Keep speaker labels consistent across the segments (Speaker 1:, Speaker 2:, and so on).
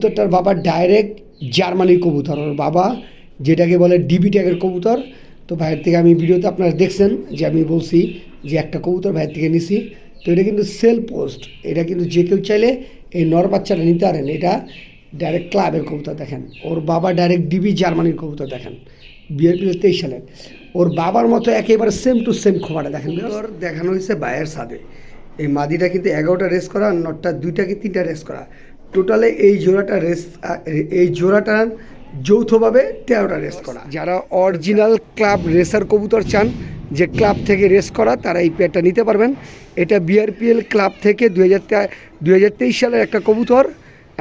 Speaker 1: কবুতরটার বাবা ডাইরেক্ট জার্মানির কবুতর। ওর বাবা যেটাকে বলে ডিবি ট্যাগের কবুতর। তো ভাইয়ের থেকে আমি ভিডিওতে আপনারা দেখছেন যে আমি বলছি যে একটা কবুতর ভাইয়ের থেকে নিছি। তো এটা কিন্তু সেল পোস্ট এটা কিন্তু যে কেউ চাইলে এই নর বাচ্চাটা নিতে পারেন। এটা ডাইরেক্ট ক্লাবের কবুতর দেখেন। ওর বাবা ডাইরেক্ট ডিবি জার্মানির কবুতর দেখেন। বিয়ের বিআরপি তেইশ সালের। ওর বাবার মতো একেবারে সেম টু সেম খোপাটা দেখেন ওর দেখানো হয়েছে বায়ের সাদে এই মাদিটা কিন্তু এগারোটা রেস করা নটটা দুইটা কি তিনটা রেস করা। টোটালে এই জোড়াটা রেস এই জোড়াটা যৌথভাবে তেরোটা রেস করা। যারা অরিজিনাল ক্লাব রেসার কবুতর চান যে ক্লাব থেকে রেস করা তারা এই পেয়ারটা নিতে পারবেন। এটা বিআরপিএল ক্লাব থেকে দু হাজার দু হাজার তেইশ সালের একটা কবুতর।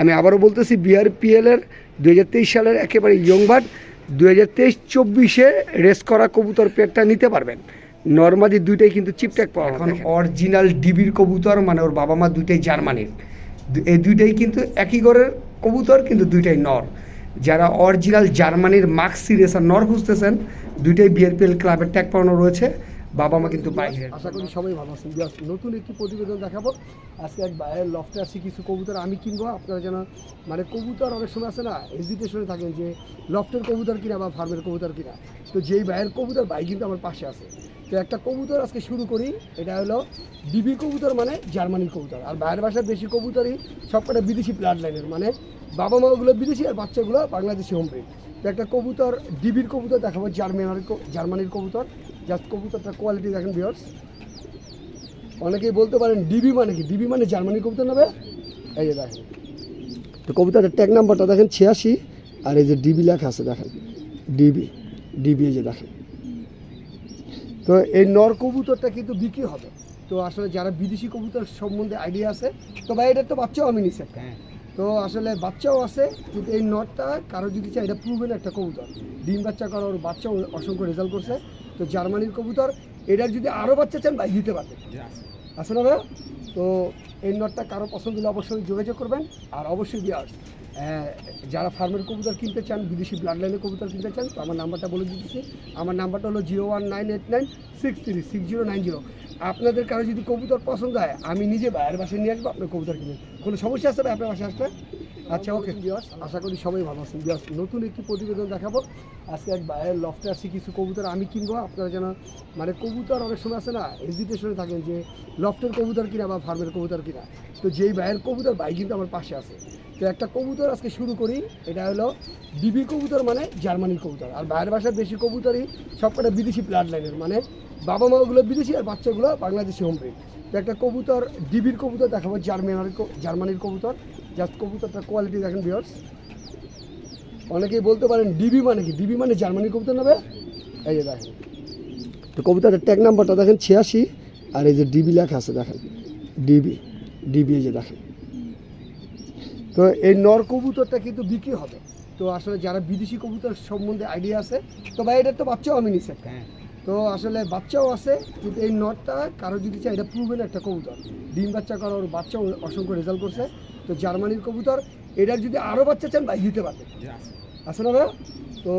Speaker 1: আমি আবারও বলতেছি বিআরপিএলের দু হাজার তেইশ সালের একেবারে ইয়ংবার্ড দু হাজার তেইশ চব্বিশে রেস করা কবুতর পেয়ারটা নিতে পারবেন। নর্মালি দুইটাই কিন্তু চিপট্যাক পাওয়া এখন অরিজিনাল ডিবির কবুতর মানে ওর বাবা মা দুইটাই জার্মানির। এই দুইটাই কিন্তু একই ঘরের কবুতর, কিন্তু দুইটাই নর। যারা অরিজিনাল জার্মানির মার্কসি রেসার নর খুঁজতেছেন, দুইটাই বিআরপিএল ক্লাবের ট্যাগ পাওয়ানো রয়েছে। বাবা মা কিন্তু বাইরে।
Speaker 2: আশা করি সবাই ভালো আছেন। নতুন একটি প্রতিবেদন দেখাবো। আজকে এক বাইরের লফটে আসছি কিছু কবুতর আমি কিনবো। আপনারা যেন মানে কবুতর অনেক সময় আছে না হেজিটেশনে থাকেন যে লফটের কবুতর কিনা বা ফার্মের কবুতর কিনা। তো যেই বাইরের কবুতর, ভাই কিন্তু আমার পাশে আছে। তো একটা কবুতর আজকে শুরু করি। এটা হলো ডিবি কবুতর মানে জার্মানির কবুতর। আর বাইরের বাসার বেশি কবুতরই সবকটা বিদেশি ব্লাড লাইনের মানে বাবা মাগুলো বিদেশি আর বাচ্চাগুলো বাংলাদেশি হোম ব্রিড তো একটা কবুতর, ডিবির কবুতর দেখাবো, জার্মানির জার্মানির কবুতর। জাস্ট কবুতরটা কোয়ালিটি দেখেন বিয়ার্স অনেকেই বলতে পারেন ডিবি মানে কি? ডিবি মানে জার্মানির কবুতর নেবে এই যে দেখেন। তো কবুতরের ট্যাগ নাম্বারটা দেখেন, ছিয়াশি। আর এই যে ডিবি লেখা আছে, দেখেন। ডিবি ডিবি এই যে দেখেন। তো এই নর কবুতরটা কিন্তু বিক্রি হবে। তো আসলে যারা বিদেশি কবুতর সম্বন্ধে আইডিয়া আছে, তো ভাই এটার তো বাচ্চাও আমি নিছি একটা তো আসলে বাচ্চাও আছে, কিন্তু এই নটটা কারও যদি চাই এটা প্রুভেন একটা কবুতর। ডিম বাচ্চা করার বাচ্চাও অসংখ্য রেজাল্ট করছে। তো জার্মানির কবুতর এটার যদি আরও বাচ্চা চান, ভাই, দিতে পারবে। আসলে না তো এই নটটা কারও পছন্দ হলে অবশ্যই যোগাযোগ করবেন, আর অবশ্যই বিয়ার্স যারা ফার্মের কবুতর কিনতে চান, বিদেশি ব্লাড লাইনের কবুতর কিনতে চান, তো আমার নাম্বারটা বলে দিতেছি। আমার নাম্বারটা হলো zero one nine eight nine six three six zero nine zero. আপনাদের কারও যদি কবুতর পছন্দ হয়, আমি নিজে বাইরের বাসায় নিয়ে আসব, আপনার কবুতর কিনে কোনো সমস্যা আসতে হবে আপনার বাসায় আসলে আচ্ছা ওকে আশা করি সবাই ভালো আছেন। বিয়ার্স নতুন একটি প্রতিবেদন দেখাবো। আজকে এক বাইরের লফটে আসছি কিছু কবুতর আমি কিনবো। আপনারা যেন মানে কবুতর অনেক সময় আছে না হেজিটেশনে থাকেন যে লফটের কবুতর কিনা বা ফার্মের কবুতর কিনা। তো যেই ভাইয়ের কবুতর, ভাই কিন্তু আমার পাশে আছে। তো একটা কবুতর আজকে শুরু করি। এটা হলো ডিবি কবুতর মানে জার্মানির কবুতর। আর বাইরের বাসার বেশি কবুতরই সবকটা বিদেশি ব্লাড লাইনের মানে বাবা মাগুলো বিদেশি আর বাচ্চাগুলো বাংলাদেশি হোম তো একটা কবুতর, ডিবির কবুতর দেখাবো, জার্মানির জার্মানির কবুতর। জাস্ট কবুতরটা কোয়ালিটি দেখেন বিয়ার্স অনেকেই বলতে পারেন ডিবি মানে কি? ডিবি মানে জার্মানির কবুতর নেবে এই যে দেখেন। তো কবুতরের ট্যাগ নাম্বারটা দেখেন, ছিয়াশি। আর এই যে ডিবি লেখা আছে, দেখেন। ডিবি ডিবি এই যে দেখেন। তো এই নর কবুতরটা কিন্তু বিক্রি হবে। তো আসলে যারা বিদেশি কবুতর সম্বন্ধে আইডিয়া আছে, তো ভাই এটার তো বাচ্চাও আমি নিছি একটা তো আসলে বাচ্চাও আছে, কিন্তু এই নটটা কারও যদি চাই এটা প্রুভেন একটা কবুতর। ডিম বাচ্চা করার বাচ্চাও অসংখ্য রেজাল্ট করছে। তো জার্মানির কবুতর এটার যদি আরও বাচ্চা চান, ভাই, দিতে পারবে। আসলে তো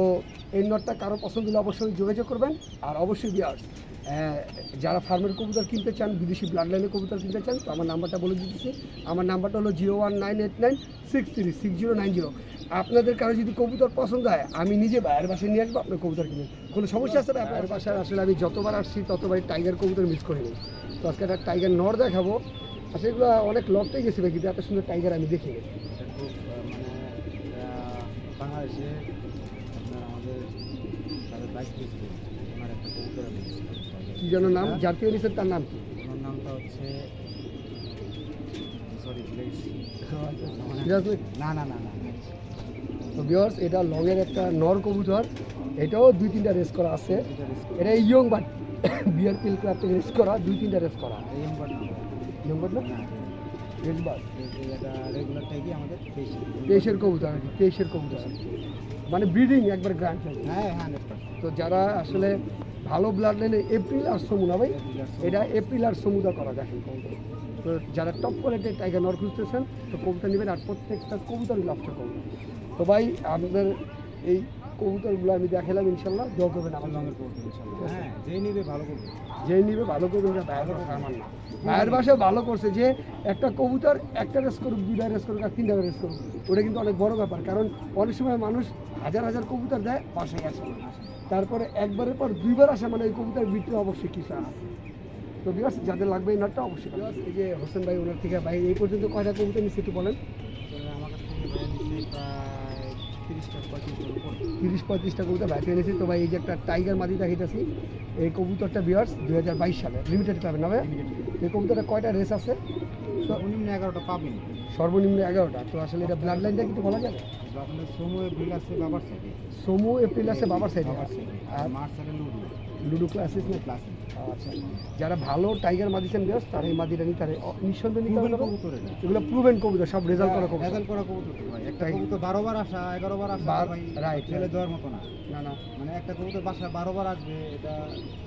Speaker 2: এই নটটা কারও পছন্দ হলে অবশ্যই যোগাযোগ করবেন, আর অবশ্যই বিয়ার্স যারা ফার্মের কবুতর কিনতে চান, বিদেশি ব্লাড লাইনের কবুতর কিনতে চান, তো আমার নাম্বারটা বলে দিতেছি। আমার নাম্বারটা হলো zero one nine eight nine six three six zero nine zero. আপনাদের কারও যদি কবুতর পছন্দ হয়, আমি নিজে বাইরের বাসায় নিয়ে আসব আপনার কবুতর কিনে কোনো সমস্যা আছে আপনার বাসায় আসলে আমি যতবার আসছি, ততবারই টাইগার কবুতর মিস করিনি তো আজকে একটা টাইগার নর দেখাবো। আসলে এগুলো অনেক লকতে গেছে কিন্তু এত সুন্দর টাইগার আমি দেখিনি।
Speaker 3: বাংলাদেশে আমাদের
Speaker 2: কি যেন নাম? জাতীয় নিষেধ তার নাম কি?
Speaker 3: ওনার নামটা হচ্ছে সরি ভুলে গেছি না না না না
Speaker 2: তো বিয়ার্স এটা লংয়ের একটা নর কবুতর। এটাও দুই তিনটা রেস করা আছে।
Speaker 3: এটা risk।
Speaker 2: এটা ইয়ং বাট বিয়ার পিল ক্লাব থেকে রেস করা দুই তিনটা রেস করা।
Speaker 3: এই নম্বর না।
Speaker 2: ইয়ং বাট না?
Speaker 3: না,
Speaker 2: রেস বাট
Speaker 3: এই- এই এটা আমাদের
Speaker 2: তেইশের কবুতর। আর কি তেইশের কবুতর। মানে ব্রিডিং একবার গ্র্যান্ড
Speaker 3: হ্যাঁ হান্ড্রেড পার্সেন্ট
Speaker 2: তো যারা আসলে ভালো ব্লাড লাইনে এপ্রিল আর সমুনা ভাই এটা এপ্রিল আর সমুদা করা দেখেন কবুতর তো যারা টপ কোয়ালিটির টাইগার নর খুঁজতেছেন তো কবুতর নেবেন আর প্রত্যেকটা কবুতরই লাভটা কবুতর তো ভাই আমাদের এই কবুতরগুলো আমি দেখালাম ইনশাল্লাহ দোয়া করবেন আমার
Speaker 3: হ্যাঁ যেই নিবে ভালো করবে।
Speaker 2: যে নিবে ভালো করবেন না ভাইয়ের কথা আমার না ভাইয়ের বাসায় ভালো করছে যে একটা কবুতর একটা রেস করুক দুইটা রেস করুক আর তিনটা রেস করুক ওটা কিন্তু অনেক বড় ব্যাপার। কারণ অনেক সময় মানুষ হাজার হাজার কবুতর দেয় বাসায় আসে। তারপরে একবারের পর দুইবার আসা মানে এই কবুতর ভিতরে অবশ্যই কিছু আছে তো বিকজ যাদের লাগবে এই নটটা অবশ্যই এই যে হোসেন ভাই ওনার থেকে ভাই এই পর্যন্ত কয়টা কবিতা নিচ্ছে একটু বলেন। তিরিশ পঁয়ত্রিশটা কবিতা ভাই এনেছি তো ভাই এই যে একটা টাইগার মাদি দেখাইতেছি এই কবুতরটা বিয়ার্স দুই হাজার বাইশ সালে লিমিটেড পাবে না ভাই এই কবুতরটা কয়টা রেস আছে?
Speaker 3: এগারোটা পাবেন
Speaker 2: সর্বনিম্ন এগারোটা। তো আসলে এটা ব্লাড লাইনটা কিন্তু বলা যাবে?
Speaker 3: সময় বিল আছে বাবার সাইডে
Speaker 2: সোমো এপ্রিল আছে বাবার সাইডে
Speaker 3: আর
Speaker 2: আর
Speaker 3: মার্চ সাইডে লুডু।
Speaker 2: লুডো ক্লাসিস না
Speaker 3: ক্লাস
Speaker 2: আচ্ছা। যারা ভালো টাইগার মাদিছেন বিয়ার্স তারা এই মাদিটা নিতে অ- নিঃসন্দেহে নিতে
Speaker 3: কবুতর
Speaker 2: এগুলো প্রুভেন কবুতর সব রেজাল্ট করা কবুতর।
Speaker 3: রেজাল্ট করা কবুতর একটা। কবুতর বারো বার আসা এগারো বার আসা ভাই
Speaker 2: right,
Speaker 3: ছেলে দেওয়ার মতো না।
Speaker 2: না না।
Speaker 3: মানে একটা কবুতর বাসায় বারো বার আসবে এটা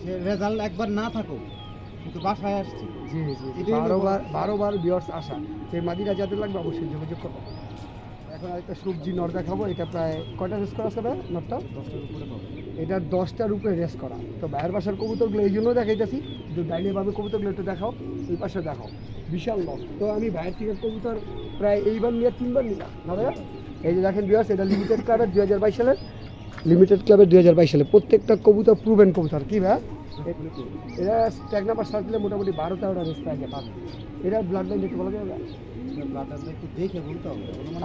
Speaker 3: সে রেজাল্ট একবার না থাকুক কিন্তু বাসায় আসছে।
Speaker 2: জি জি বারোবার বারোবার বিয়ার্স আসা। সেই মাদিরা যাদের লাগবে অবশ্যই যোগাযোগ করব এখন আরেকটা সবজি নর দেখাবো এটা প্রায় কয়টা রেস করা ভাই নরটা?
Speaker 3: দশটার উপরে
Speaker 2: এটা দশটার উপরে রেস করা। তো বাইরের বাসার কবুতরগুলো এই জন্য দেখাইতেছি। যে ডাইনে ভাবে কবুতরগুলো একটু দেখাও এই পাশে দেখাও। বিশাল লস তো আমি বাইরের থেকে কবুতর প্রায় এইবার নিয়ে তিনবার নিলাম। না ভাইয়া? এই যে দেখেন বিয়াস এটা লিমিটেড ক্লাবের দুই হাজার বাইশ সালের। লিমিটেড ক্লাবের দুই হাজার বাইশ সালে প্রত্যেকটা কবুতর প্রুভেন কবুতর। কি ভাই এরা ট্যাগ নাম্বার সার্চ দিলে মোটামুটি বারো তেরোটা রেস আছে পাবে। এরা ব্লাড লাইন দেখতে বলা যাবে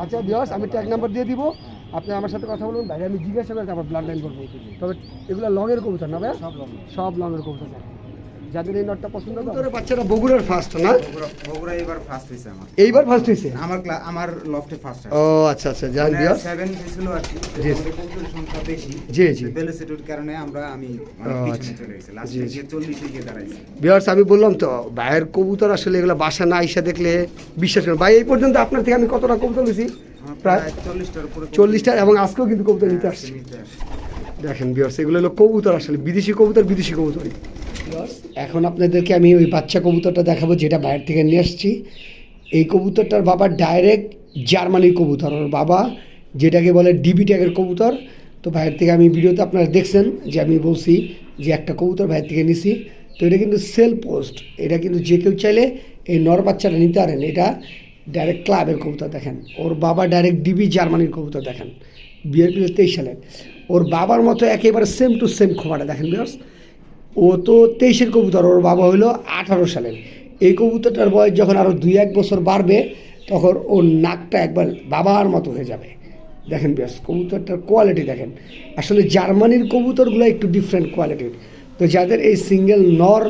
Speaker 2: আচ্ছা বিয়স আমি ট্যাগ নাম্বার দিয়ে দিব। আপনি আমার সাথে কথা বলুন ভাই আমি জিজ্ঞাসা করে তারপর ব্লাড লাইন করব। তবে এগুলো লংয়ের কবুতর না ভাই
Speaker 3: সব লং
Speaker 2: সব লংয়ের কবুতর। যাদের এই নটটা পছন্দ করে। বাচ্চারা বগুড়ার ফার্স্ট না?
Speaker 3: বগুড়া এবার ফার্স্ট হয়েছে আমার।
Speaker 2: এইবার ফার্স্ট হয়েছে
Speaker 3: আমার আমার লফটে ফার্স্ট
Speaker 2: ও আচ্ছা আচ্ছা জান বিয়াস
Speaker 3: সেভেন হয়েছিল আর কি।
Speaker 2: জি।
Speaker 3: সংখ্যা বেশি।
Speaker 2: জি, জি।
Speaker 3: বেলেসিটির কারণে আমরা আমি অনেক পিছনে
Speaker 2: আচ্ছা।
Speaker 3: চলে গেছি। লাস্টে গিয়ে দাঁড়াইছি।
Speaker 2: আমি বললাম তো ভাইয়ের কবুতর আসলে এগুলো বাসা না আইসা দেখলে বিশ্বাস করেন। ভাই এই পর্যন্ত আপনার থেকে আমি কতটা কবুতর নিয়েছি প্রায়
Speaker 3: প্রায় চল্লিশটার উপরে কবুতর-
Speaker 2: চল্লিশটা এবং আজকেও কিন্তু কবুতর নিতে আসছি।
Speaker 3: নিতে আসছি।
Speaker 2: দেখেন বিয়ার্স এগুলো হলো কবুতর আসলে। বিদেশি কবুতর বিদেশি কবুতরই। এখন আপনাদেরকে আমি ওই বাচ্চা কবুতরটা দেখাবো যেটা বাইরে থেকে নিয়ে আসছি। এই কবুতরটার বাবা ডাইরেক্ট জার্মানির কবুতর। ওর বাবা যেটাকে বলে ডিবি ট্যাগের কবুতর। তো বাইরে থেকে আমি ভিডিওতে আপনারা দেখছেন যে আমি বলছি যে একটা কবুতর বাইরে থেকে নিছি। তো এটা কিন্তু সেল পোস্ট এটা কিন্তু যে কেউ চাইলে এই নর বাচ্চাটা নিতে পারেন। এটা ডাইরেক্ট ক্লাবের কবুতর দেখেন। ওর বাবা ডাইরেক্ট ডিবি জার্মানির কবুতর দেখেন। বিএরপি তেইশ সালের ওর বাবার মতো একেবারে সেম টু সেম খোমাটা দেখেন বিয়ার্স ও তো তেইশের কবুতর, ওর বাবা হলো আঠারো সালের। এই কবুতরটার বয়স যখন আরও দুই এক বছর বাড়বে, তখন ওর নাকটা একবার বাবার মতো হয়ে যাবে। দেখেন বেশ কবুতরটার কোয়ালিটি দেখেন। আসলে জার্মানির কবুতরগুলো একটু ডিফারেন্ট কোয়ালিটির তো যাদের এই সিঙ্গেল নর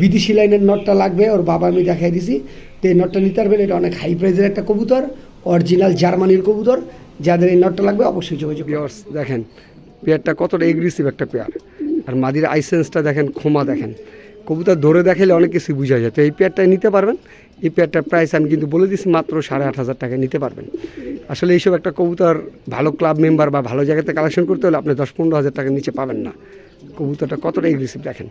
Speaker 2: বিদেশি লাইনের নটটা লাগবে, ওর বাবা আমি দেখাই দিছি, তো এই নটটা নিতে পারবেন। এটা অনেক হাই প্রাইজের একটা কবুতর অরিজিনাল জার্মানির কবুতর। যাদের এই নটটা লাগবে, অবশ্যই যোগাযোগ দেখেন, পেয়ারটা কতটা এগ্রেসিভ একটা পেয়ার। আর মাদির আইসেন্সটা দেখেন খোমা দেখেন। কবুতর ধরে দেখালে অনেক কিছু বোঝা যায়। তো এই পেয়ারটাই নিতে পারবেন? এই পেয়ারটার প্রাইস আমি কিন্তু বলে দিচ্ছি মাত্র সাড়ে আট হাজার টাকায় নিতে পারবেন। আসলে এইসব একটা কবুতর ভালো ক্লাব মেম্বার বা ভালো জায়গাতে কালেকশন করতে হলে আপনি দশ পনেরো হাজার টাকার নিচে পাবেন না। কবুতরটা কতটা এগ্রেসিভ দেখেন?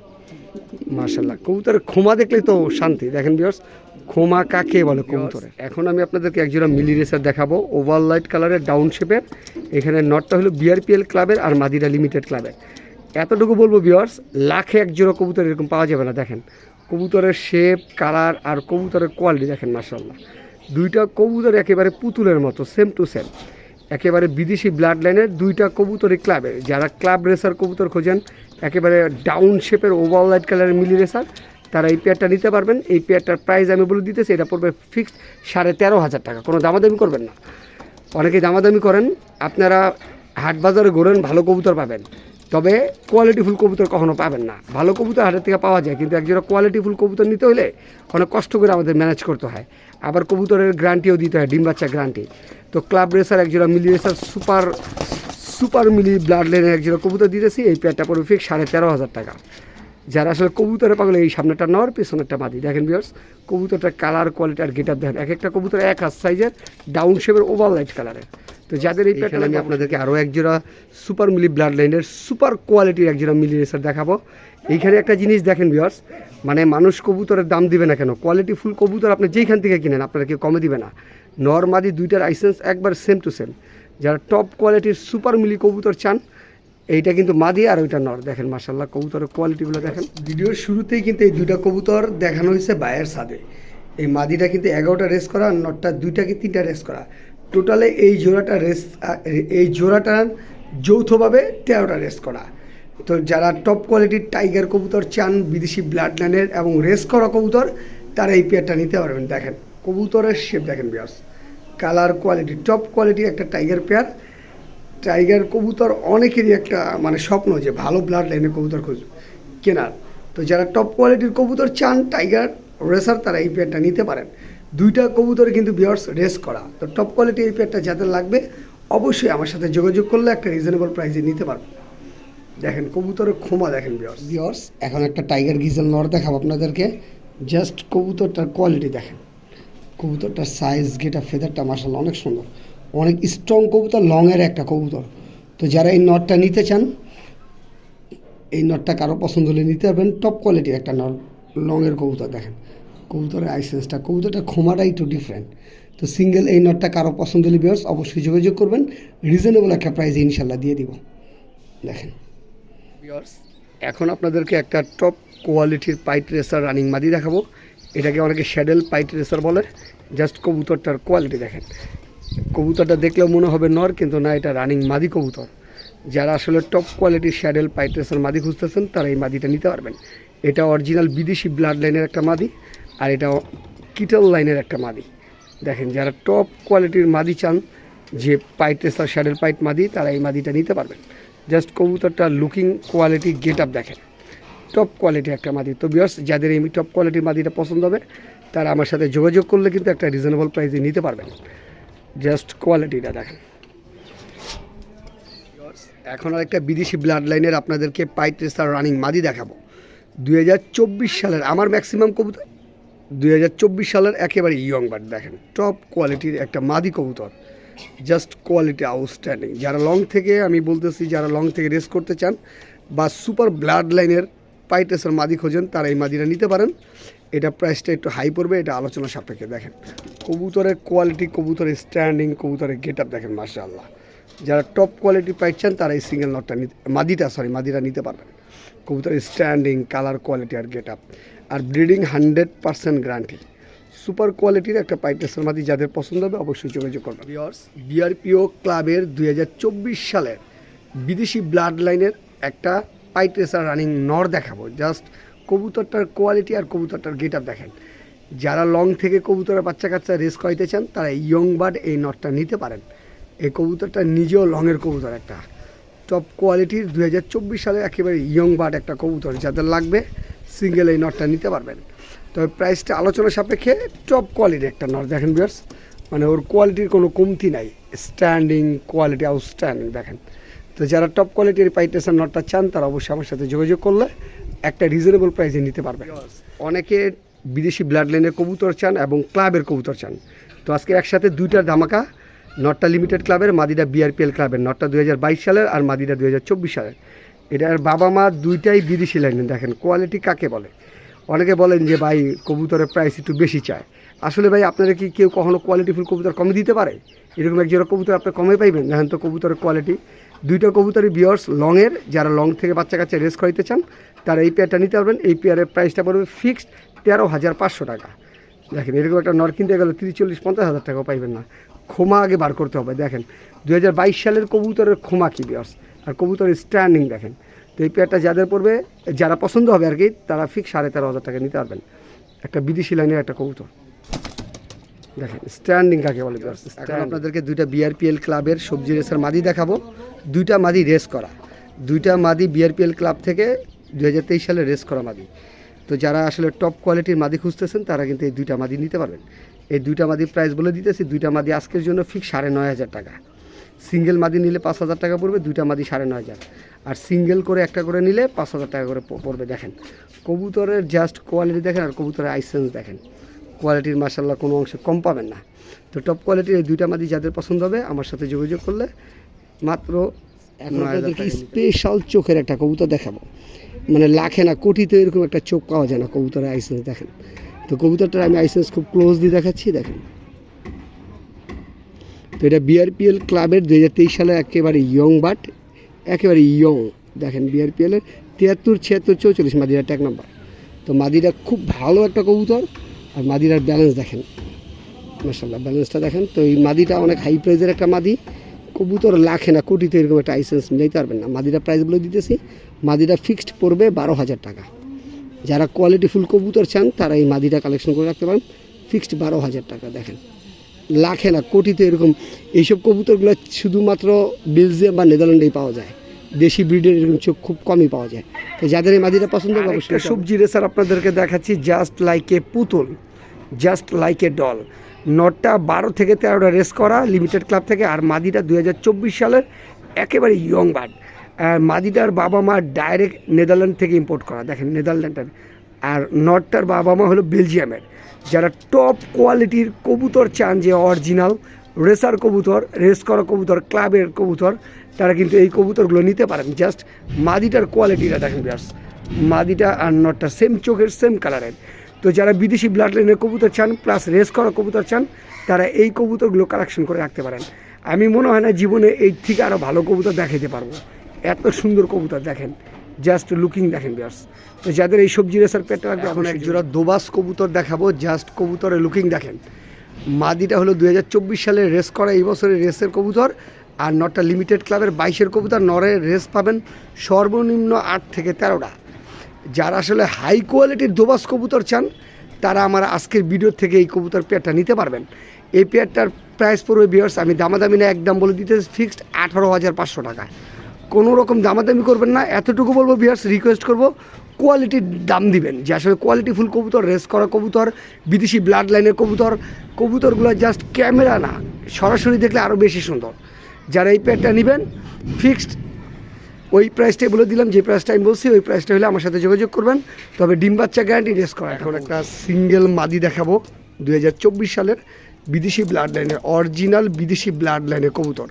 Speaker 2: মার্শাল্লাহ কবুতরের খোমা দেখলেই তো শান্তি। দেখেন বিয়ার্স খোমা কাকে বলে কবুতরের এখন আমি আপনাদেরকে একজোড়া মিলি রেসার দেখাবো। ওভার লাইট কালারের ডাউন শেপের এখানে নটটা হলো বিআরপিএল ক্লাবের আর মাদিরা লিমিটেড ক্লাবের এতটুকু বলব বিয়ার্স লাখে এক জোড়া কবুতর এরকম পাওয়া যাবে না, দেখেন। কবুতরের শেপ কালার আর কবুতরের কোয়ালিটি দেখেন মার্শাল্লাহ দুইটা কবুতর একেবারে পুতুলের মতো সেম টু সেম একেবারে বিদেশি ব্লাড লাইনের দুইটা কবুতরই ক্লাবে যারা ক্লাব রেসার কবুতর খোঁজেন, একেবারে ডাউন শেপের ওভার লাইট কালারের মিলি রেসার তারা এই পেয়ারটা নিতে পারবেন। এই পেয়ারটার প্রাইস আমি বলে দিতেছি, এটা পড়বে ফিক্সড সাড়ে তেরো হাজার টাকা। কোনো দামাদামি করবেন না। অনেকে দামাদামি করেন। আপনারা হাট বাজারে ঘোরেন, ভালো কবুতর পাবেন। তবে কোয়ালিটিফুল কবুতর কখনো পাবেন না। ভালো কবুতর হাটের থেকে পাওয়া যায়, কিন্তু একজোড়া কোয়ালিটিফুল কবুতর নিতে হলে অনেক কষ্ট করে আমাদের ম্যানেজ করতে হয়। আবার কবুতরের গ্যারান্টিও দিতে হয়, ডিম বাচ্চা গ্যারান্টি তো ক্লাব রেসার একজোড়া mealy racer super super mealy blood লাইনের একজোড়া কবুতর দিতেছি, এই পেয়ারটা পড়বে ফিক্স সাড়ে তেরো হাজার টাকা। যারা আসলে কবুতরে পাগলে, এই সামনেটা নেওয়ার, পিছনেরটা মাদি দেখেন বিয়ার্স কবুতরটার কালার কোয়ালিটি আর গেট আপ দেখেন। এক একটা কবুতর এক হাত সাইজের ডাউন শেপের ওভার লাইট কালারের তো যাদের এই প্যাটার্ন আমি আপনাদেরকে আরও একজোড়া সুপার মিলি ব্লাড লাইনের সুপার কোয়ালিটির একজোড়া মিলি রেসার দেখাবো। এইখানে একটা জিনিস দেখেন বিয়ার্স মানে মানুষ কবুতরের দাম দিবে না কেন? কোয়ালিটি ফুল কবুতর আপনি যেইখান থেকে কিনেন আপনারা কেউ কমে দিবে না। নর্মাদি দুইটার লাইসেন্স একবার সেম টু সেম যারা টপ কোয়ালিটির সুপার মিলি কবুতর চান এইটা কিন্তু মাদি আর ওইটা নর। দেখেন মাসাল্লাহ কবুতরের কোয়ালিটিগুলো দেখেন। ভিডিওর শুরুতেই কিন্তু এই দুইটা কবুতর দেখানো হয়েছে বায়ের সাদে এই মাদিটা কিন্তু এগারোটা রেস করা আর নটটা দুইটা কি তিনটা রেস করা। টোটালে এই জোড়াটা রেস এই জোড়াটা যৌথভাবে তেরোটা রেস করা। তো যারা টপ কোয়ালিটির টাইগার কবুতর চান, বিদেশি ব্লাড লাইনের এবং রেস করা কবুতর, তারা এই পেয়ারটা নিতে পারবেন। দেখেন, কবুতরের শেপ দেখেন বিয়ার্স কালার কোয়ালিটি টপ কোয়ালিটি একটা টাইগার পেয়ার টাইগার কবুতর অনেকেরই একটা মানে স্বপ্ন যে ভালো ব্লাড লাইনের কবুতর খুঁজ, কেনার। তো যারা টপ কোয়ালিটির কবুতর চান টাইগার রেসার তারা এই পেয়ারটা নিতে পারেন। দুইটা কবুতর কিন্তু বিয়ার্স রেস করা। তো টপ কোয়ালিটি এই পেয়ারটা যাদের লাগবে, অবশ্যই আমার সাথে যোগাযোগ করলে একটা রিজনেবল প্রাইসে নিতে পারবেন দেখেন, কবুতরের খোমা দেখেন বিয়ার্স বিয়ার্স এখন একটা টাইগার গিজেল নর দেখাবো আপনাদেরকে। জাস্ট কবুতরটার কোয়ালিটি দেখেন। কবুতরটার সাইজ গেটা ফেদারটা মাসাল্লাহ অনেক সুন্দর। অনেক স্ট্রং কবুতর লংয়ের একটা কবুতর। তো যারা এই নটটা নিতে চান, এই নটটা কারও পছন্দ হলে নিতে পারবেন। টপ কোয়ালিটির একটা নট লংয়ের কবুতর দেখেন। কবুতরের আইসেন্সটা কবুতরটা খোমাটাই একটু ডিফারেন্ট তো সিঙ্গেল এই নটটা কারও পছন্দ হলে বিয়ার্স অবশ্যই যোগাযোগ করবেন। রিজনেবল একটা প্রাইসে ইনশাল্লাহ দিয়ে দিব। দেখেন। ভিউয়ার্স এখন আপনাদেরকে একটা টপ কোয়ালিটির পাইট রেসার রানিং মাদি দেখাবো। এটাকে অনেকে শ্যাডেল পাইট রেসার বলে। জাস্ট কবুতরটার কোয়ালিটি দেখেন। কবুতরটা দেখলেও মনে হবে নর, কিন্তু না, এটা রানিং মাদি কবুতর। যারা আসলে টপ কোয়ালিটির শ্যাডেল পাইট রেসার মাদি খুঁজতেছেন, তারা এই মাদিটা নিতে পারবেন। এটা অরিজিনাল বিদেশি ব্লাড লাইনের একটা মাদি। আর এটা কিটল লাইনের একটা মাদি। দেখেন, যারা টপ কোয়ালিটির মাদি চান, যে পাইট রেসার শ্যাডেল পাইট মাদি, তারা এই মাদিটা নিতে পারবেন। জাস্ট কবুতরটা লুকিং কোয়ালিটি গেট আপ দেখেন। টপ কোয়ালিটি একটা মাদি। তো বিয়ার্স যাদের এই টপ কোয়ালিটির মাদিটা পছন্দ হবে, তারা আমার সাথে যোগাযোগ করলে কিন্তু একটা রিজনেবল প্রাইসে নিতে পারবেন। জাস্ট কোয়ালিটিটা দেখেন। এখন আর একটা বিদেশি ব্লাড লাইনের আপনাদেরকে পাইট রেসার রানিং মাদি দেখাবো। দুই হাজার চব্বিশ সালের আমার ম্যাক্সিমাম কবুতর। দুই হাজার চব্বিশ সালের একেবারে ইয়ং বার্ড দেখেন টপ কোয়ালিটির একটা মাদি কবুতর জাস্ট কোয়ালিটি আউটস্ট্যান্ডিং যারা লং থেকে, আমি বলতেছি, যারা লং থেকে রেস করতে চান বা সুপার ব্লাড লাইনের পাইটেসের মাদি খোঁজেন, তারা এই মাদিটা নিতে পারেন। এটা প্রাইসটা একটু হাই পড়বে, এটা আলোচনা সাপেক্ষে, দেখেন। কবুতরের কোয়ালিটি কবুতরের স্ট্যান্ডিং কবুতরের গেট আপ দেখেন, মাশাআল্লাহ। যারা টপ কোয়ালিটি পাইছেন তারা এই সিঙ্গেল নটটা নিতে মাদিটা সরি মাদিটা নিতে পারবেন। কবুতরের স্ট্যান্ডিং কালার কোয়ালিটি আর গেট আপ আর breeding hundred percent guarantee. Super কোয়ালিটির একটা পাইটেসের মাদি যাদের পছন্দ হবে অবশ্যই যোগাযোগ করবে বিয়ার্স বিআরপিও ক্লাবের দুই হাজার চব্বিশ সালের বিদেশি ব্লাড লাইনের একটা পাইটেসার রানিং নর দেখাবো। জাস্ট কবুতরটার কোয়ালিটি আর কবুতরটার গেট আপ দেখেন। যারা লং থেকে কবুতরের বাচ্চা কাচ্চা রেস করাইতে চান, তারা ইয়ং বার্ড এই নটটা নিতে পারেন। এই কবুতরটা নিজেও লংয়ের কবুতর একটা। টপ কোয়ালিটির দু হাজার চব্বিশ সালে একেবারে ইয়ং বার্ড একটা কবুতর যাদের লাগবে। সিঙ্গেল এই নটটা নিতে পারবেন। তবে প্রাইসটা আলোচনা সাপেক্ষে টপ কোয়ালিটির একটা নট। দেখেন বিয়ার্স মানে ওর কোয়ালিটির কোনো কমতি নাই। স্ট্যান্ডিং কোয়ালিটি আউটস্ট্যান্ডিং দেখেন। তো যারা টপ কোয়ালিটির পাইটেশন নটটা চান তারা অবশ্যই আমার সাথে যোগাযোগ করলে একটা রিজনেবল প্রাইসে নিতে পারবে অনেকে বিদেশি ব্লাড লাইনের কবুতর চান এবং ক্লাবের কবুতর চান। তো আজকে একসাথে দুইটার ধামাকা নটটা লিমিটেড ক্লাবের মাদিটা বিআরপিএল ক্লাবের নটটা দুই হাজার বাইশ সালের আর মাদিটা দুই সালের। এটার বাবা মা দুইটাই বিদেশি লাইনের দেখেন কোয়ালিটি কাকে বলে? অনেকে বলেন যে, ভাই, কবুতরের প্রাইস একটু বেশি চায়। আসলে ভাই, আপনারা কি কেউ কখনো কোয়ালিটিফুল কবুতর কমে দিতে পারে? এরকম এক জোড়া কবুতর আপনি কমে পাইবেন? দেখেন তো কবুতরের কোয়ালিটি দুইটা কবুতরই বিয়ার্স লংয়ের যারা লং থেকে বাচ্চা কাচ্চা রেস করাইতে চান, তারা এই পেয়ারটা নিতে পারবেন। এই পেয়ারের প্রাইসটা পড়বে ফিক্সড তেরো হাজার পাঁচশো টাকা। দেখেন, এরকম একটা নর কিনতে গেলে তিরিশ, চল্লিশ, পঞ্চাশ হাজার টাকাও পাইবেন না। খোমা আগে বার করতে হবে। দেখেন দু হাজার বাইশ সালের কবুতরের খোমা কি বিয়ার্স আর কবুতরের স্ট্যান্ডিং দেখেন। তো এই পেয়ারটা যাদের পড়বে, যারা পছন্দ হবে আর কি, তারা ফিক্স সাড়ে তেরো হাজার টাকা নিতে পারবেন। একটা বিদেশি লাইনের একটা কবুতর। দেখেন স্ট্যান্ডিং কাকে বলে? এখন আপনাদেরকে দুইটা বিআরপিএল ক্লাবের সবজি রেসের মাদি দেখাবো। দুইটা মাদি রেস করা। দুইটা মাদি বিআরপিএল ক্লাব থেকে দু হাজার তেইশ সালে রেস করা মাদি। তো যারা আসলে টপ কোয়ালিটির মাদি খুঁজতেছেন, তারা কিন্তু এই দুইটা মাদি নিতে পারবেন। এই দুইটা মাদির প্রাইস বলে দিতেছি, দুইটা মাদি আজকের জন্য ফিক্স সাড়ে নয় হাজার টাকা। সিঙ্গেল মাদি নিলে পাঁচ হাজার টাকা পড়বে দুইটা মাদি সাড়ে নয় হাজার। আর সিঙ্গেল করে একটা করে নিলে পাঁচ হাজার টাকা করে পড়বে দেখেন। কবুতরের জাস্ট কোয়ালিটি দেখেন আর কবুতরের আইসেন্স দেখেন। কোয়ালিটির মাসাল্লাহ কোনো অংশে কম পাবেন না। তো টপ কোয়ালিটির এই দুইটা মাদি যাদের পছন্দ হবে আমার সাথে যোগাযোগ করলে মাত্র স্পেশাল চোখের একটা কবুতর দেখাবো। মানে লাখে না কোটিতে এরকম একটা চোখ পাওয়া যায় না কবুতরের আইসেন্স দেখেন। তো কবুতরটার আমি আইসেন্স খুব ক্লোজলি দেখাচ্ছি দেখেন। তো এটা বিআরপিএল ক্লাবের দু হাজার তেইশ সালে একেবারে ইয়ং বাট, একেবারে ইয়ং দেখেন বিআরপিএলের তিয়াত্তর, ছিয়াত্তর, চৌচল্লিশ, মাদিরা ট্যাগ নাম্বার। তো মাদিরা খুব ভালো একটা কবুতর, আর মাদিরার ব্যালেন্স দেখেন। মাসাল্লাহ ব্যালেন্সটা দেখেন। তো এই মাদিটা অনেক হাই প্রাইজের একটা মাদি। কবুতর লাখে না, কোটিতে এরকম একটা লাইসেন্স মিলাইতে পারবেন না। মাদিরা প্রাইসগুলো দিতেছি। মাদিরা ফিক্সড পড়বে বারো হাজার টাকা। যারা কোয়ালিটি ফুল কবুতর চান, তারা এই মাদিটা কালেকশন করে রাখতে পারেন। ফিক্সড বারো হাজার টাকা, দেখেন। লাখে না কোটিতে এরকম এইসব কবুতরগুলো শুধুমাত্র বেলজিয়াম বা নেদারল্যান্ডেই পাওয়া যায়। দেশি ব্রিডের এরকম চোখ খুব কমই পাওয়া যায়। তো যাদের এই মাদিটা পছন্দ অবশ্যই সবজি রেসার আপনাদেরকে দেখাচ্ছি জাস্ট লাইক এ পুতুল জাস্ট লাইক এ ডল নটটা বারো থেকে তেরোটা রেস করা লিমিটেড ক্লাব থেকে আর মাদিটা দুই হাজার চব্বিশ সালের একেবারে ইয়ং বার্ড আর মাদিটার বাবা মা ডাইরেক্ট নেদারল্যান্ড থেকে ইম্পোর্ট করা। দেখেন নেদারল্যান্ডের আর নটটার বাবা মা হলো বেলজিয়ামের, যারা টপ কোয়ালিটির কবুতর চান যে অরিজিনাল রেসার কবুতর রেস করা কবুতর ক্লাবের কবুতর, তারা কিন্তু এই কবুতরগুলো নিতে পারেন। জাস্ট মাদিটার কোয়ালিটিটা দেখেন বিয়ার্স মাদিটা আর নটটা সেম চোখের সেম কালারের তো যারা বিদেশি ব্লাড লাইনের কবুতর চান প্লাস রেস করা কবুতর চান, তারা এই কবুতরগুলো কালেকশন করে রাখতে পারেন। আমি মনে হয় না জীবনে এই থেকে আরও ভালো কবুতর দেখাতে পারব। এত সুন্দর কবুতর দেখেন। জাস্ট লুকিং দেখেন বিয়ার্স তো যাদের এই সবজি রেসার পেটটা রাখবে এখন এক জোড়া দোবাস কবুতর দেখাবো জাস্ট কবুতরের লুকিং দেখেন। মাদিটা হলো দু হাজার চব্বিশ সালে রেস করা এই বছরের রেসের কবুতর আর নটটা লিমিটেড ক্লাবের বাইশের কবুতর নরের রেস পাবেন সর্বনিম্ন আট থেকে তেরোটা। যারা আসলে হাই কোয়ালিটির দোবাস কবুতর চান তারা আমার আজকের ভিডিও থেকে এই কবুতর পেয়ারটা নিতে পারবেন। এই পেয়ারটার প্রাইস পড়বে বিয়ার্স আমি দামাদামি না একদম বলে দিতে ফিক্সড আঠারো হাজার পাঁচশো টাকা। কোনো রকম দামাদামি করবেন না। এতটুকু বলব বিয়ার্স রিকোয়েস্ট করব কোয়ালিটির দাম দিবেন। যে আসলে কোয়ালিটি ফুল কবুতর রেস করা কবুতর বিদেশি ব্লাড লাইনের কবুতর কবুতরগুলো জাস্ট ক্যামেরা না সরাসরি দেখলে আরও বেশি সুন্দর। যারা এই প্যাডটা নেবেন ফিক্সড ওই প্রাইসটাই বলে দিলাম যে প্রাইসটা আমি বলছি ওই প্রাইসটা হলে আমার সাথে যোগাযোগ করবেন। তবে ডিম বাচ্চা গ্যারান্টি রেস করা এখন একটা সিঙ্গেল মাদি দেখাবো দু হাজার চব্বিশ সালের বিদেশি ব্লাড লাইনের অরিজিনাল বিদেশি ব্লাড লাইনের কবুতর।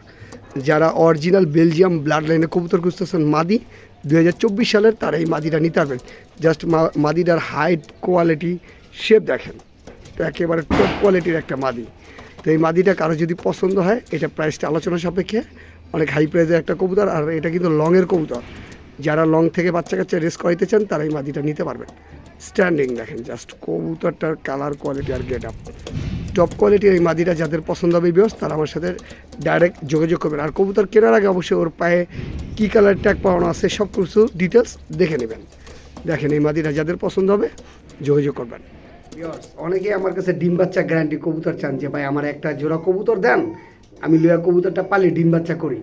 Speaker 2: যারা অরিজিনাল বেলজিয়াম ব্লাড লাইনের কবুতর খুঁজতেছেন মাদি দু হাজার চব্বিশ সালের তারা এই মাদিটা নিতে পারবেন জাস্ট মাদিটার হাইট, কোয়ালিটি, শেপ দেখেন। তো একেবারে টপ কোয়ালিটির একটা মাদি। তো এই মাদিটা কারও যদি পছন্দ হয়, এটা প্রাইসটা আলোচনা সাপেক্ষে অনেক হাই প্রাইসের একটা কবুতর, আর এটা কিন্তু লংয়ের কবুতর। যারা লং থেকে বাচ্চা কাচ্চা রেস করাইতে চান, তারা এই মাদিটা নিতে পারবেন। স্ট্যান্ডিং দেখেন জাস্ট কবুতরটার কালার কোয়ালিটি আর গেট আপ টপ কোয়ালিটির এই মাদিটা যাদের পছন্দ হবে বিয়স তারা আমার সাথে ডাইরেক্ট যোগাযোগ করবেন। আর কবুতর কেনার আগে অবশ্যই ওর পায়ে কী কালার ট্যাগ পাওয়ানো আছে, সব কিছু ডিটেলস দেখে নেবেন। দেখেন, এই মাদিটা যাদের পছন্দ হবে, যোগাযোগ করবেন। অনেকেই আমার কাছে ডিম বাচ্চা গ্যারান্টি কবুতর চান যে, ভাই, আমার একটা জোড়া কবুতর দেন, আমি লোয়া কবুতরটা পালি, ডিম বাচ্চা করি।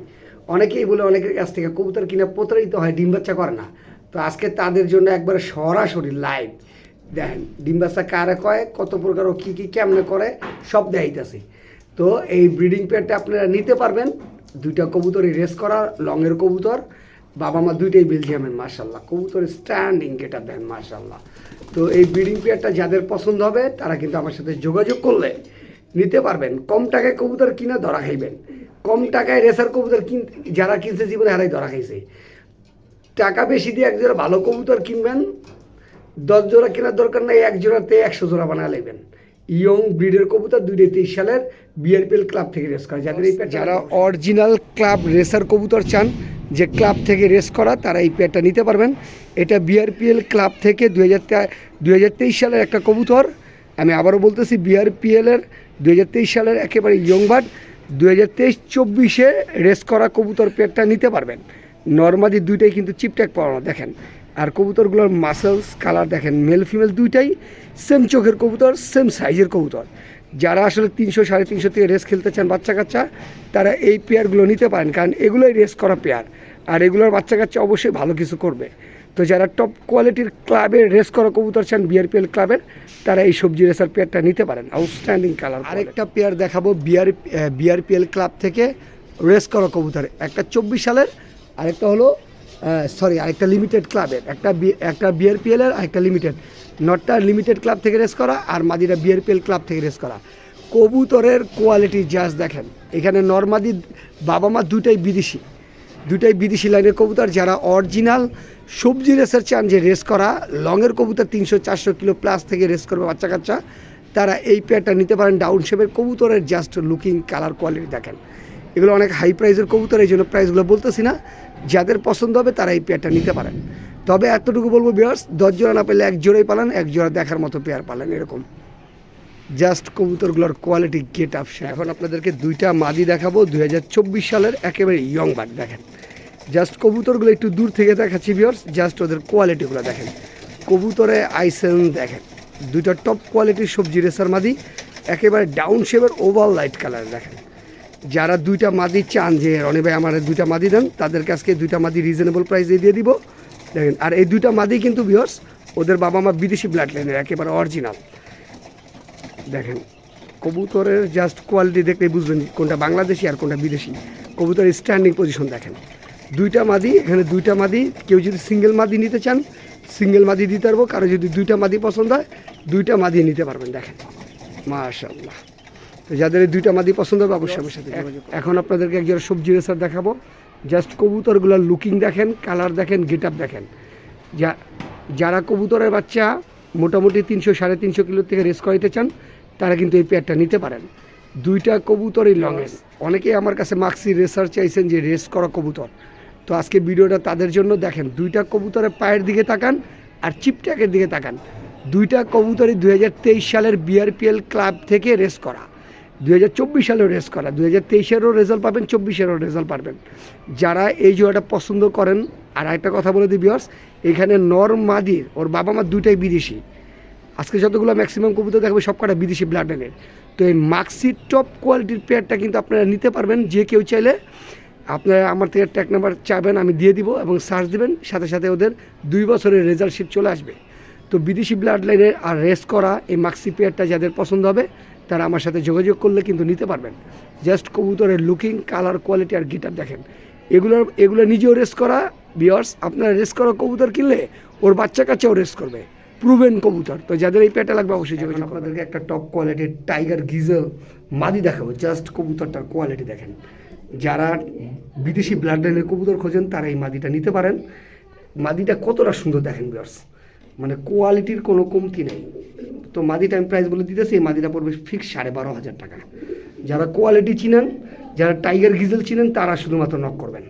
Speaker 2: অনেকেই বলে, অনেকের কাছ থেকে কবুতর কিনে প্রতারিত হয়, ডিম বাচ্চা করে না। তো আজকে তাদের জন্য একবারে সরাসরি লাইভ দেখেন ডিম্বাসা কারে কয়, কত প্রকার ও কী কী কেমনে করে, সব দেখাইতেছে। তো এই ব্রিডিং পেয়ারটা আপনারা নিতে পারবেন। দুইটা কবুতরই রেস করা লংয়ের কবুতর। বাবা মা দুইটাই বেলজিয়ামের মার্শাল্লাহ কবুতর স্ট্যান্ডিং গেটা দেন মার্শাল্লাহ তো এই ব্রিডিং পেয়ারটা যাদের পছন্দ হবে, তারা কিন্তু আমার সাথে যোগাযোগ করলে নিতে পারবেন। কম টাকায় কবুতর কিনে ধরা খাইবেন। কম টাকায় রেসার কবুতর কিন যারা কিনছে, জীবনে হারাই ধরা খাইছে। টাকা বেশি দিয়ে এক জোড়া ভালো কবুতর কিনবেন, দশ জোড়া কেনার দরকার নাই, এক জোড়াতে একশো জোড়া বানায় নেবেন। ইয়ং ব্রিডের কবুতর, দুইটা তেইশ সালের বিআরপিএল ক্লাব থেকে রেস করা। যাদের এই যারা অরিজিনাল ক্লাব রেসার কবুতর চান, যে ক্লাব থেকে রেস করা, তারা এই পেয়ারটা নিতে পারবেন। এটা বিআরপিএল ক্লাব থেকে দুই হাজার দুই হাজার তেইশ সালের একটা কবুতর। আমি আবারও বলতেছি বিআরপিএলের দুই হাজার তেইশ সালের একেবারে ইয়ং বার্ড দুই হাজার তেইশ চব্বিশে রেস করা কবুতর পেয়ারটা নিতে পারবেন। নর্মালি দুইটাই কিন্তু চিপট্যাক পাওয়ানো দেখেন। আর কবুতরগুলোর মাসেলস কালার দেখেন মেল ফিমেল দুইটাই সেম চোখের কবুতর সেম সাইজের কবুতর। যারা আসলে তিনশো, সাড়ে তিনশো থেকে রেস খেলতে চান বাচ্চা কাচ্চা, তারা এই পেয়ারগুলো নিতে পারেন, কারণ এগুলোই রেস করা পেয়ার আর এগুলোর বাচ্চা কাচ্চা অবশ্যই ভালো কিছু করবে। তো যারা টপ কোয়ালিটির ক্লাবের রেস করা কবুতর চান বিআরপিএল ক্লাবের তারা এই সবজি রেসার পেয়ারটা নিতে পারেন। আউটস্ট্যান্ডিং কালার আরেকটা পেয়ার দেখাবো বিআর বিআরপিএল ক্লাব থেকে রেস করা কবুতর। একটা চব্বিশ সালের আরেকটা হলো সরি আরেকটা লিমিটেড ক্লাবের একটা একটা বিআরপিএল এর, আরেকটা লিমিটেড নটটা লিমিটেড ক্লাব থেকে রেস করা আর মাদিরা বিআরপিএল ক্লাব থেকে রেস করা। কবুতরের কোয়ালিটি জাস্ট দেখেন। এখানে নর্মাদি বাবা মা দুটাই বিদেশি। দুটাই বিদেশি লাইনের কবুতর যারা অরিজিনাল সবজি রেসের চান যে রেস করা লংয়ের কবুতর তিনশো, চারশো কিলো প্লাস থেকে রেস করবে বাচ্চা কাচ্চা, তারা এই পেয়ারটা নিতে পারেন ডাউন শেপের কবুতরের জাস্ট লুকিং কালার কোয়ালিটি দেখেন। এগুলো অনেক হাই প্রাইসের কবুতর, এই জন্য প্রাইসগুলো বলতেছি না। যাদের পছন্দ হবে তারা এই পেয়ারটা নিতে পারেন। তবে এতটুকু বলব বিয়ার্স দশ জোড়া না পেলে এক জোড়াই পালান, এক জোড়া দেখার মতো পেয়ার পালেন এরকম। জাস্ট কবুতরগুলোর কোয়ালিটি গেট আপ এখন আপনাদেরকে দুইটা মাদি দেখাবো, দুই হাজার চব্বিশ সালের একেবারে ইয়ং বার্ড দেখেন। জাস্ট কবুতরগুলো একটু দূর থেকে দেখাচ্ছি বিয়ার্স জাস্ট ওদের কোয়ালিটিগুলো দেখেন। কবুতরে আইসেন দেখেন, দুইটা টপ কোয়ালিটির সবজি রেসার মাদি, একেবারে ডাউন শেপের ওভার লাইট কালার দেখেন। যারা দুইটা মাদি চান যে রনি ভাই আমার দুইটা মাদি দেন, তাদের আজকে দুইটা মাদি রিজনেবল প্রাইসে দিয়ে দিব। দেখেন, আর এই দুইটা মাদি কিন্তু বিয়ার্স ওদের বাবা মা বিদেশি ব্লাড লাইনের একেবারে অরিজিনাল দেখেন, কবুতরের জাস্ট কোয়ালিটি দেখলে বুঝবেন কোনটা বাংলাদেশি আর কোনটা বিদেশি। কবুতরের স্ট্যান্ডিং পজিশন দেখেন। দুইটা মাদি, এখানে দুইটা মাদি, কেউ যদি সিঙ্গেল মাদি নিতে চান সিঙ্গেল মাদি দিতে পারব, কারও যদি দুইটা মাদি পছন্দ হয়, দুইটা মাদি নিতে পারবেন, দেখেন। মাশাল্লাহ তো যাদের এই দুইটা মাদি পছন্দ হবে অবশ্যই আমার সাথে এখন আপনাদেরকে একজন সবজি রেসার দেখাবো। জাস্ট কবুতরগুলোর লুকিং দেখেন কালার দেখেন গেট আপ দেখেন। যা যারা কবুতরের বাচ্চা মোটামুটি তিনশো সাড়ে তিনশো কিলো থেকে রেস করাইতে চান তারা কিন্তু এই পেয়ারটা নিতে পারেন। দুইটা কবুতরই লংয়েস্ট অনেকেই আমার কাছে মাক্সি রেসার চাইছেন যে রেস করা কবুতর। তো আজকে ভিডিওটা তাদের জন্য দেখেন দুইটা কবুতরের পায়ের দিকে তাকান আর চিপট্যাকের দিকে তাকান। দুইটা কবুতরই দুই হাজার তেইশ সালের বিআরপিএল ক্লাব থেকে রেস করা। দুই হাজার চব্বিশ সালেও রেস করা, দুই হাজার তেইশেরও রেজাল্ট পাবেন, চব্বিশেরও রেজাল্ট পাবেন যারা এই জোড়াটা পছন্দ করেন, আর একটা কথা বলে দিই বিয়র্স এখানে নর মাদির, ওর বাবা মা দুইটাই বিদেশি। আজকে যতগুলো ম্যাক্সিমাম কবুতর দেখাবে, সব কটা বিদেশি ব্লাড লাইনের তো এই মাক্সির টপ কোয়ালিটির পেয়ারটা কিন্তু আপনারা নিতে পারবেন, যে কেউ চাইলে। আপনারা আমার থেকে ট্যাগ নাম্বার চাবেন আমি দিয়ে দিব এবং সার্চ দেবেন, সাথে সাথে ওদের দুই বছরের রেজাল্ট শিট চলে আসবে। তো বিদেশি ব্লাড লাইনের আর রেস করা, এই মাক্সি পেয়ারটা যাদের পছন্দ হবে তারা আমার সাথে যোগাযোগ করলে কিন্তু নিতে পারবেন। জাস্ট কবুতরের লুকিং কালার কোয়ালিটি আর গিটার দেখেন। এগুলোর এগুলো নিজেও রেস করা বিয়ার্স আপনারা রেস করা কবুতর কিনলে ওর বাচ্চা কাছেও রেস করবে। প্রুভেন কবুতর। তো যাদের এই পেটা লাগবে অবশ্যই যোগাযোগ আপনাদেরকে একটা টপ কোয়ালিটির টাইগার গিজেল মাদি দেখাবো। জাস্ট কবুতরটার কোয়ালিটি দেখেন। যারা বিদেশি ব্লাড লাইনের কবুতর খোঁজেন, তারা এই মাদিটা নিতে পারেন। মাদিটা কতটা সুন্দর দেখেন বিয়ার্স মানে কোয়ালিটির কোনো কমতি নেই। তো মাদিটা আমি প্রাইস বলে দিতেছি, এই মাদিটা পড়বে ফিক্স সাড়ে বারো হাজার টাকা। যারা কোয়ালিটি চিনেন, যারা টাইগার গিজেল চিনেন, তারা শুধুমাত্র নক করবেন।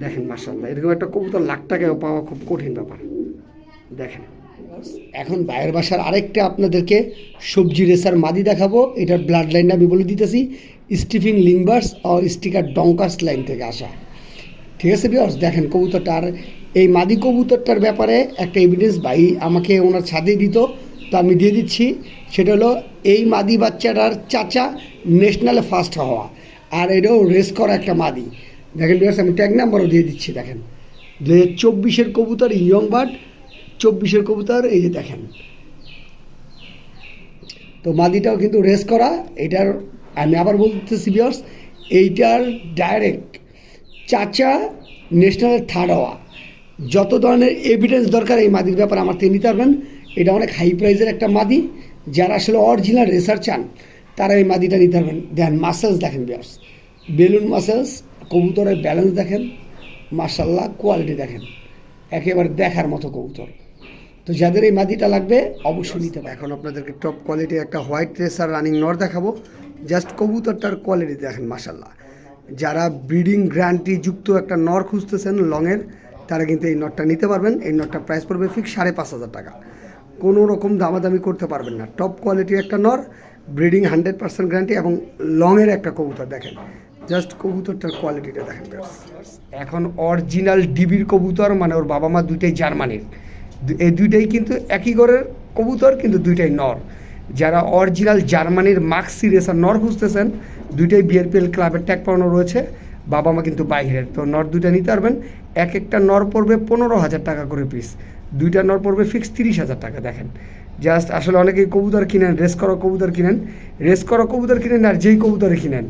Speaker 2: দেখেন মার্শাল্লাহ এরকম একটা কবুতর লাখ টাকায় পাওয়া খুব কঠিন ব্যাপার। দেখেন। এখন বাইরের বাসার আরেকটা আপনাদেরকে সবজি রেসার মাদি দেখাবো। এটার ব্লাড লাইন আমি বলে দিতেছি স্টিফিং লিংবার্স আর স্টিকার ডঙ্কার্স লাইন থেকে আসা। ঠিক আছে বিয়ার্স দেখেন কবুতরটা আর এই মাদি কবুতরটার ব্যাপারে একটা এভিডেন্স ভাই আমাকে ওনার ছাদে দিত, তো আমি দিয়ে দিচ্ছি। সেটা হলো, এই মাদি বাচ্চাটার চাচা ন্যাশনালে ফার্স্ট হওয়া, আর এটাও রেস করা একটা মাদি। দেখেন বিয়ার্স আমি ট্যাগ নাম্বারও দিয়ে দিচ্ছি, দেখেন। দু হাজার চব্বিশের কবুতর ইয়ং বার্ড চব্বিশের কবুতর এই যে দেখেন। তো মাদিটাও কিন্তু রেস করা, এটার আমি আবার বলতেছি বিয়ার্স এইটার ডাইরেক্ট চাচা ন্যাশনালের থার্ড হওয়া। যত ধরনের এভিডেন্স দরকার এই মাদির ব্যাপারে আমার থেকে নিতে পারবেন। এটা অনেক হাই প্রাইসের একটা মাদি। যারা আসলে অরিজিনাল রেসার চান, তারা এই মাদিটা নিতে পারবেন। দেখেন মাসেলস দেখেন বিয়ার্স বেলুন মাসেলস কবুতরের ব্যালেন্স দেখেন। মার্শাল্লাহ কোয়ালিটি দেখেন। একেবারে দেখার মতো কবুতর। তো যাদের এই মাদিটা লাগবে, অবশ্যই নিতে পারে এখন আপনাদেরকে টপ কোয়ালিটির একটা হোয়াইট রেসার রানিং নর দেখাবো। জাস্ট কবুতরটার কোয়ালিটি দেখেন মাসাল্লাহ যারা ব্রিডিং গ্যারান্টি যুক্ত একটা নর খুঁজতেছেন লংয়ের তারা কিন্তু এই নটটা নিতে পারবেন। এই নটটা প্রাইস পড়বে ফিক্স সাড়ে পাঁচ হাজার টাকা। কোনো রকম দামাদামি করতে পারবেন না। টপ কোয়ালিটির একটা নর ব্রিডিং হান্ড্রেড পার্সেন্ট গ্যারান্টি এবং লংয়ের একটা কবুতর দেখেন। জাস্ট কবুতরটার কোয়ালিটিটা দেখেন এখন অরিজিনাল ডিবির কবুতর মানে ওর বাবা মা দুইটাই জার্মানির। এই দুইটাই কিন্তু একই ঘরের কবুতর, কিন্তু দুইটাই নর যারা অরিজিনাল জার্মানির মাক্সি রেসার নর খুঁজতেছেন, দুইটাই বিআরপিএল ক্লাবের ট্যাগ পাওয়ানো রয়েছে। বাবা মা কিন্তু বাইরের তো নর দুইটা নিতে পারবেন। এক একটা নর পড়বে পনেরো হাজার টাকা করে পিস দুইটা নর পড়বে ফিক্স তিরিশ হাজার টাকা, দেখেন। জাস্ট আসলে অনেকেই কবুতর কিনেন রেস করা কবুতর কিনেন। রেস করা কবুতর কিনেন আর যেই কবুতরে কিনেন।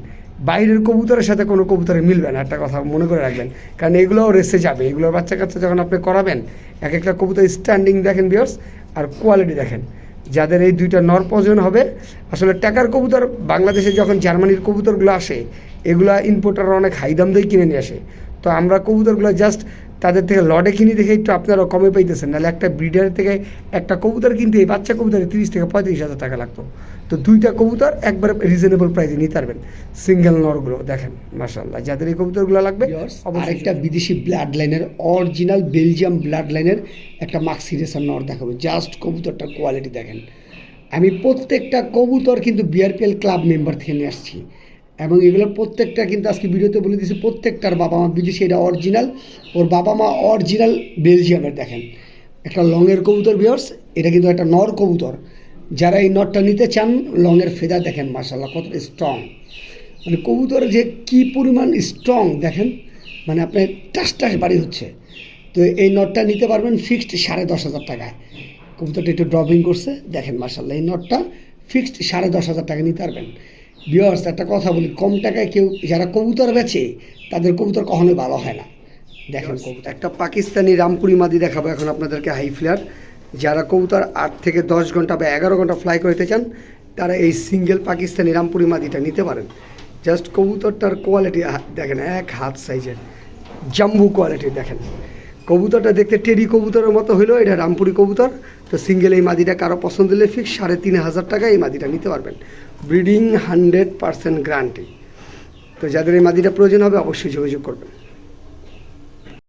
Speaker 2: বাইরের কবুতরের সাথে কোনো কবুতরে মিলবে না, একটা কথা মনে করে রাখবেন। কারণ এগুলোও রেসে যাবে। এগুলোর বাচ্চা কাচ্চা যখন আপনি করাবেন, এক একটা কবুতর স্ট্যান্ডিং দেখেন বিয়ার্স আর কোয়ালিটি দেখেন। যাদের এই দুইটা নর প্রয়োজন হবে, আসলে টাকার কবুতর, বাংলাদেশে যখন জার্মানির কবুতরগুলো আসে
Speaker 1: এগুলা ইম্পোর্টাররা অনেক হাই দাম দিয়ে কিনে নিয়ে আসে। তো আমরা কবুতরগুলো জাস্ট তাদের থেকে লডে কিনে দেখে একটু আপনারা কমে পাইতেছেন। নাহলে একটা ব্রিডার থেকে একটা কবুতর কিনতে এই বাচ্চা কবুতরে তিরিশ থেকে পঁয়ত্রিশ হাজার টাকা লাগতো। তো দুইটা কবুতর একবারে রিজনেবল প্রাইসে নিতে পারবেন। সিঙ্গেল নরগুলো দেখেন মার্শাল্লাহ যাদের এই কবুতরগুলো লাগবে
Speaker 2: আরেকটা বিদেশি ব্লাড লাইনের অরিজিনাল বেলজিয়াম ব্লাড লাইনের একটা মাক্সি রেসার নর দেখাবো। জাস্ট কবুতরটার কোয়ালিটি দেখেন। আমি প্রত্যেকটা কবুতর কিন্তু বিআরপিএল ক্লাব মেম্বার থেকে নিয়ে আসছি। এবং এগুলোর প্রত্যেকটা কিন্তু আজকে ভিডিওতে বলে দিয়েছি, প্রত্যেকটার বাবা মা বিদেশি, এটা অরিজিনাল ওর বাবা মা অরিজিনাল বেলজিয়ামের, দেখেন। একটা লংয়ের কবুতর বিয়ার্স এটা কিন্তু একটা নর কবুতর। যারা এই নটটা নিতে চান, লংয়ের ফেদা দেখেন মার্শাল্লাহ কতটা স্ট্রং মানে কবুতর যে কি পরিমাণ স্ট্রং দেখেন মানে আপনার টাস টাস বাড়ি হচ্ছে। তো এই নটটা নিতে পারবেন ফিক্সড সাড়ে দশ হাজার টাকায়। কবুতরটা একটু ড্রপিং করছে, দেখেন মার্শাল্লাহ এই নটটা ফিক্সড সাড়ে দশ হাজার টাকা নিতে পারবেন। বিয়ার্স একটা কথা বলি কম টাকায় কেউ যারা কবুতর বেচে তাদের কবুতর কখনোই ভালো হয় না। দেখেন কবুতর। একটা পাকিস্তানি রামপুরি মাদি দেখাবো এখন আপনাদেরকে হাই ফ্লেয়ার যারা কবুতর আট থেকে দশ ঘণ্টা বা এগারো ঘণ্টা ফ্লাই করতে চান তারা এই সিঙ্গেল পাকিস্তানি রামপুরি মাদিটা নিতে পারেন। জাস্ট কবুতরটার কোয়ালিটি দেখেন এক হাত সাইজের জাম্বু কোয়ালিটি দেখেন। কবুতরটা দেখতে টেরি কবুতরের মতো হইল এটা রামপুরি কবুতর। তো সিঙ্গেল এই মাদিটা কারও পছন্দ হলে ফিক্স সাড়ে তিন হাজার টাকা এই মাদিটা নিতে পারবেন। Breeding hundred percent guarantee. তো যাদের এই মাদিটা প্রয়োজন হবে অবশ্যই যোগাযোগ করবেন।